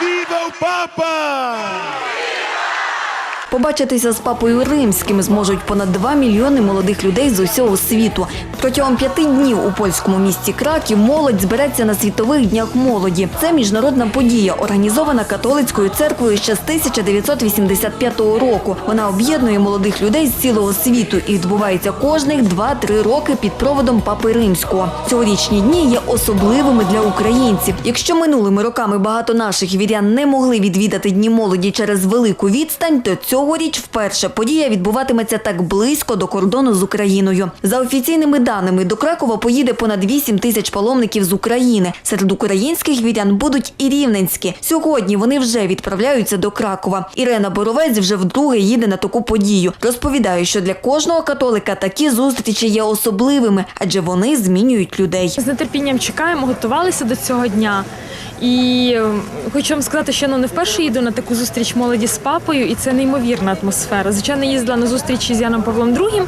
Viva o Papa! Побачитися з папою римським зможуть понад 2 мільйони молодих людей з усього світу. Протягом п'яти днів у польському місті Краків молодь збереться на світових днях молоді. Це міжнародна подія, організована католицькою церквою ще з 1985 року. Вона об'єднує молодих людей з цілого світу і відбувається кожних 2-3 роки під проводом папи римського. Цьогорічні дні є особливими для українців. Якщо минулими роками багато наших вірян не могли відвідати дні молоді через велику відстань, то цьогоріч вперше подія відбуватиметься так близько до кордону з Україною. За офіційними даними, до Кракова поїде понад 8 тисяч паломників з України. Серед українських вірян будуть і рівненські. Сьогодні вони вже відправляються до Кракова. Ірена Боровець вже вдруге їде на таку подію. Розповідає, що для кожного католика такі зустрічі є особливими, адже вони змінюють людей. З нетерпінням чекаємо, готувалися до цього дня. І е, хочу вам сказати, що ну не вперше їду на таку зустріч молоді з папою, і це неймовірна атмосфера. Звичайно, їздила на зустрічі з Яном Павлом II,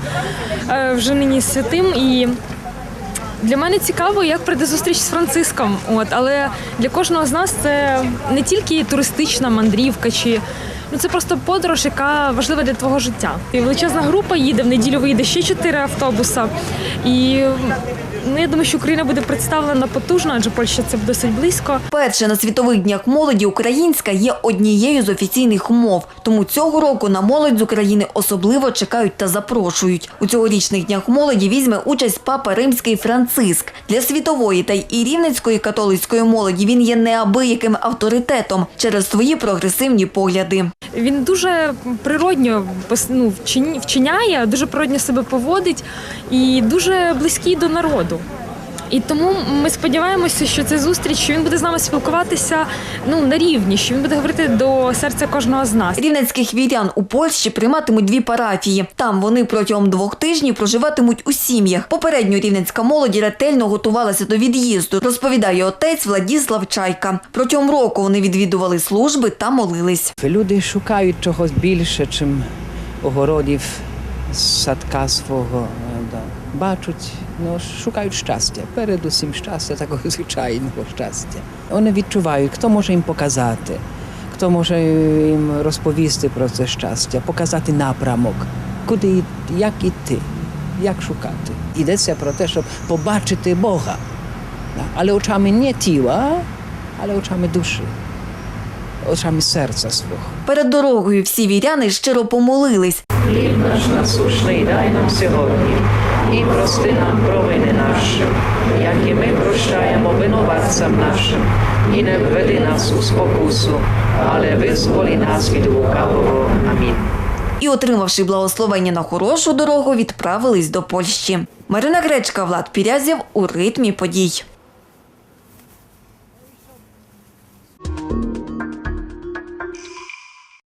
е, вже нині святим. І для мене цікаво, як прийде зустріч з Франциском. От, але для кожного з нас це не тільки туристична мандрівка чи. Ну, це просто подорож, яка важлива для твого життя. І величезна група їде в неділю. Виїде ще чотири автобуса. І ну, я думаю, що Україна буде представлена потужно, адже Польща це досить близько. Перше на світових днях молоді українська є однією з офіційних мов. Тому цього року на молодь з України особливо чекають та запрошують. У цьогорічних днях молоді візьме участь папа римський Франциск. Для світової та й і рівненської католицької молоді він є неабияким авторитетом через свої прогресивні погляди. Він дуже природньо ну, вчиняє, дуже природньо себе поводить і дуже близький до народу. І тому ми сподіваємося, що це зустріч, що він буде з нами спілкуватися ну на рівні, що він буде говорити до серця кожного з нас. Рівненських вірян у Польщі прийматимуть дві парафії. Там вони протягом двох тижнів проживатимуть у сім'ях. Попередньо рівненська молодь ретельно готувалася до від'їзду, розповідає отець Владіслав Чайка. Протягом року вони відвідували служби та молились. Люди шукають чогось більше, чим огородів садка свого. е, Да. Бачать, ну, шукають щастя. Передусім щастя, такого звичайного щастя. Вони відчувають, хто може їм показати, хто може їм розповісти про це щастя, показати напрямок, куди й- як іти, як шукати. Йдеться про те, щоб побачити Бога. Да. Але очами не тіла, але очами душі, Очами серця свого. Перед дорогою всі віряни щиро помолились. Хліб наш насушний дай нам сьогодні, і прости нам провини наші, як і ми прощаємо винуватцям нашим, і не введи нас у спокусу, але визволі нас від лукавого. Амінь. І, отримавши благословення на хорошу дорогу, відправились до Польщі. Марина Гречка, Влад Пірязєв у ритмі подій.